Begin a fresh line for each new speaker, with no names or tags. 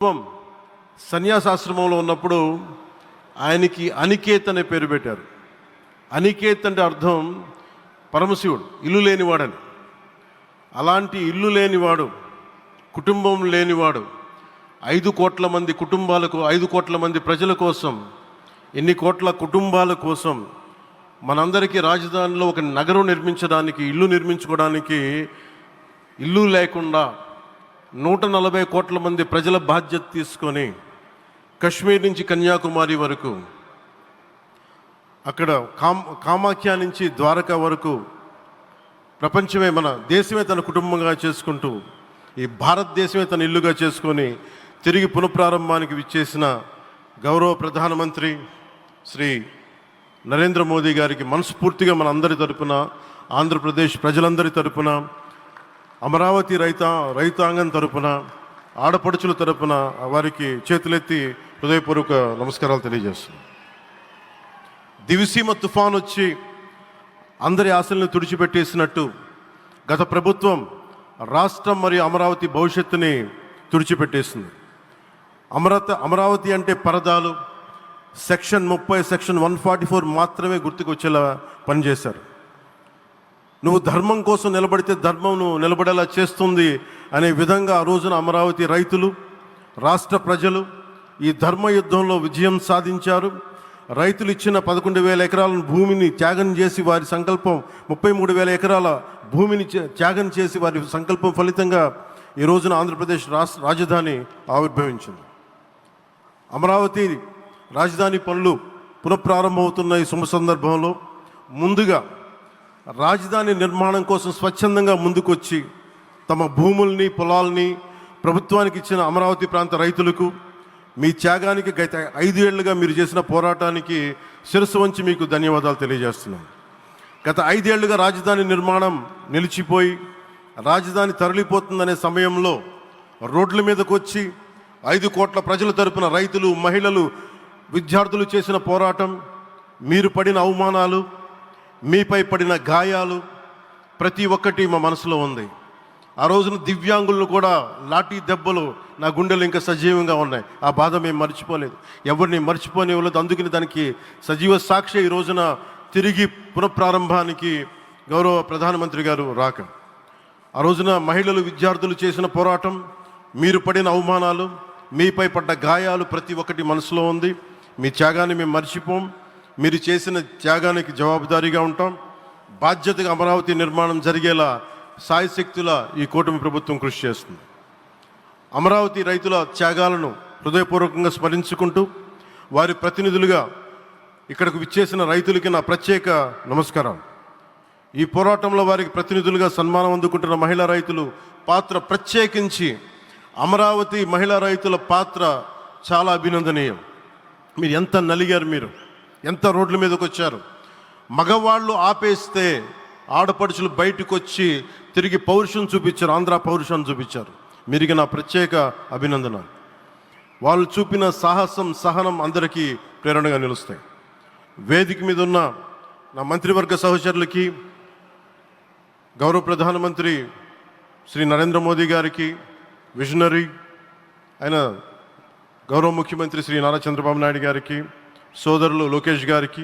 పూర్వం సన్యాసాశ్రమంలో ఉన్నప్పుడు ఆయనకి అనికేత్ అనే పేరు పెట్టారు. అనికేత్ అంటే అర్థం పరమశివుడు ఇల్లు లేనివాడని. అలాంటి ఇల్లు లేనివాడు కుటుంబం లేనివాడు ఐదు కోట్ల మంది కుటుంబాలకు ఐదు కోట్ల మంది ప్రజల కోసం ఎన్ని కోట్ల కుటుంబాల కోసం మనందరికీ రాజధానిలో ఒక నగరం నిర్మించడానికి ఇల్లు నిర్మించుకోవడానికి ఇల్లు లేకుండా నూట నలభై కోట్ల మంది ప్రజల బాధ్యత తీసుకొని కశ్మీర్ నుంచి కన్యాకుమారి వరకు అక్కడ కామ్ కామాఖ్య నుంచి ద్వారకా వరకు ప్రపంచమే మన దేశమే తన కుటుంబంగా చేసుకుంటూ ఈ భారతదేశమే తన ఇల్లుగా చేసుకొని తిరిగి పునఃప్రారంభానికి విచ్చేసిన గౌరవ ప్రధానమంత్రి శ్రీ నరేంద్ర మోదీ గారికి మనస్ఫూర్తిగా మన అందరి తరపున ఆంధ్రప్రదేశ్ ప్రజలందరి తరపున అమరావతి రైతా రైతాంగం తరపున ఆడపడుచుల తరపున వారికి చేతులెత్తి హృదయపూర్వక నమస్కారాలు తెలియజేస్తున్నాను దివిసీమ తుఫాన్ వచ్చి అందరి ఆశలను తుడిచిపెట్టేసినట్టు గత ప్రభుత్వం రాష్ట్రం మరియు అమరావతి భవిష్యత్తుని తుడిచిపెట్టేసింది. అమరావతి అమరావతి అంటే పరదాలు సెక్షన్ ముప్పై సెక్షన్ వన్ ఫార్టీ ఫోర్ మాత్రమే గుర్తుకొచ్చేలా పనిచేశారు. నువ్వు ధర్మం కోసం నిలబడితే ధర్మం నువ్వు నిలబడేలా చేస్తుంది అనే విధంగా ఆ రోజున అమరావతి రైతులు రాష్ట్ర ప్రజలు ఈ ధర్మ యుద్ధంలో విజయం సాధించారు. రైతులు ఇచ్చిన పదకొండు వేల ఎకరాల భూమిని త్యాగం చేసి వారి సంకల్పం ముప్పై మూడు వేల ఎకరాల భూమిని త్యాగం చేసి వారి సంకల్పం ఫలితంగా ఈ రోజున ఆంధ్రప్రదేశ్ రాష్ట్ర రాజధాని ఆవిర్భవించింది. అమరావతి రాజధాని పనులు పునఃప్రారంభమవుతున్న ఈ శుభ సందర్భంలో ముందుగా రాజధాని నిర్మాణం కోసం స్వచ్ఛందంగా ముందుకొచ్చి తమ భూముల్ని పొలాల్ని ప్రభుత్వానికి ఇచ్చిన అమరావతి ప్రాంత రైతులకు మీ త్యాగానికి గత ఐదేళ్ళుగా మీరు చేసిన పోరాటానికి శిరస్సు వంచి మీకు ధన్యవాదాలు తెలియజేస్తున్నాను. గత ఐదేళ్ళుగా రాజధాని నిర్మాణం నిలిచిపోయి రాజధాని తరలిపోతుందనే సమయంలో రోడ్ల మీదకు వచ్చి ఐదు కోట్ల ప్రజల తరపున రైతులు మహిళలు విద్యార్థులు చేసిన పోరాటం మీరు పడిన అవమానాలు మీపై పడిన గాయాలు ప్రతి ఒక్కటి మా మనసులో ఉంది. ఆ రోజున దివ్యాంగులను కూడా లాఠీ దెబ్బలు నా గుండెలు ఇంకా సజీవంగా ఉన్నాయి. ఆ బాధ మేము మర్చిపోలేదు. ఎవరిని మర్చిపోనివ్వలేదు. అందుకని దానికి సజీవ సాక్షి ఈ రోజున తిరిగి పునఃప్రారంభానికి గౌరవ ప్రధానమంత్రి గారు రాక. ఆ రోజున మహిళలు విద్యార్థులు చేసిన పోరాటం మీరు పడిన అవమానాలు మీపై పడ్డ గాయాలు ప్రతి ఒక్కటి మనసులో ఉంది. మీ త్యాగాన్ని మేము మర్చిపోం. మీరు చేసిన త్యాగానికి జవాబుదారీగా ఉంటాం. బాధ్యతగా అమరావతి నిర్మాణం జరిగేలా సాయశక్తుల ఈ కూటమి ప్రభుత్వం కృషి చేస్తుంది. అమరావతి రైతుల త్యాగాలను హృదయపూర్వకంగా స్మరించుకుంటూ వారి ప్రతినిధులుగా ఇక్కడకు విచ్చేసిన రైతులకి నా ప్రత్యేక నమస్కారం. ఈ పోరాటంలో వారికి ప్రతినిధులుగా సన్మానం అందుకుంటున్న మహిళా రైతులు పాత్ర ప్రత్యేకించి అమరావతి మహిళా రైతుల పాత్ర చాలా అభినందనీయం. మీరు ఎంత నలిగారు మీరు. ఎంత రోడ్ల మీదకి వచ్చారు? మగవాళ్ళు ఆపేస్తే ఆడపడుచులు బయటకు వచ్చి తిరిగి పౌరుషం చూపించారు ఆంధ్ర పౌరుషాన్ని చూపించారు. మీరికి నా ప్రత్యేక అభినందన వాళ్ళు చూపిన సాహసం సహనం అందరికీ ప్రేరణగా నిలుస్తాయి. వేదిక మీద ఉన్న నా మంత్రివర్గ సహచరులకి గౌరవ ప్రధానమంత్రి శ్రీ నరేంద్ర మోదీ గారికి విజనరీ ఆయన గౌరవ ముఖ్యమంత్రి శ్రీ నారా చంద్రబాబు నాయుడు గారికి సోదరులు లోకేష్ గారికి